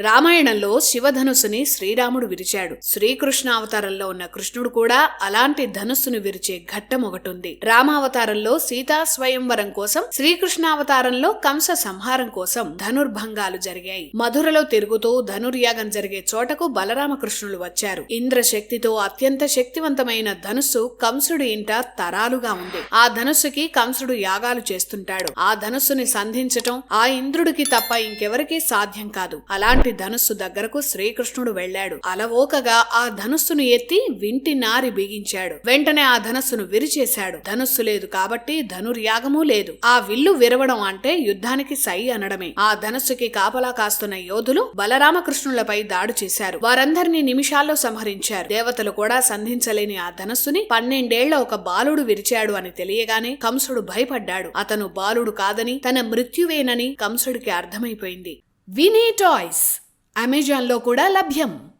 రామాయణంలో శివధనుసుని శ్రీరాముడు విరిచాడు. శ్రీకృష్ణ అవతారంలో ఉన్న కృష్ణుడు కూడా అలాంటి ధనుస్సును విరిచే ఘట్టం ఒకటుంది రామావతారంలో సీతా స్వయంవరం కోసం శ్రీకృష్ణావతారంలో కంస సంహారం కోసం ధనుర్భంగాలు జరిగాయి. మధురలో తిరుగుతూ ధనుర్యాగం జరిగే చోటకు బలరామకృష్ణులు వచ్చారు. ఇంద్రశక్తితో అత్యంత శక్తివంతమైన ధనుస్సు కంసుడి ఇంట తరాలుగా ఉంది. ఆ ధనుస్సుకి కంసుడు యాగాలు చేస్తుంటాడు. ఆ ధనుస్సుని సంధించటం ఆ ఇంద్రుడికి తప్ప ఇంకెవరికీ సాధ్యం కాదు. అలాంటి ధనుస్సు దగ్గరకు శ్రీకృష్ణుడు వెళ్ళాడు. అలవోకగా ఆ ధనుస్సును ఎత్తి వింటి నారి బిగించాడు. వెంటనే ఆ ధనుస్సును విరిచేశాడు. ధనుస్సు లేదు కాబట్టి ధనుర్యాగము లేదు. ఆ విల్లు విరవడం అంటే యుద్ధానికి సై అనడమే. ఆ ధనుస్సుకి కాపలా కాస్తున్న యోధులు బలరామకృష్ణులపై దాడి చేశారు. వారందరినీ నిమిషాల్లో సంహరించారు. దేవతలు కూడా సంధించలేని ఆ ధనుస్సుని పన్నెండేళ్ళ ఒక బాలుడు విరిచాడు అని తెలియగానే కంసుడు భయపడ్డాడు. అతను బాలుడు కాదని తన మృత్యువేనని కంసుడికి అర్థమైపోయింది. వినీ టాయ్స్ అమెజాన్లో కూడా లభ్యం.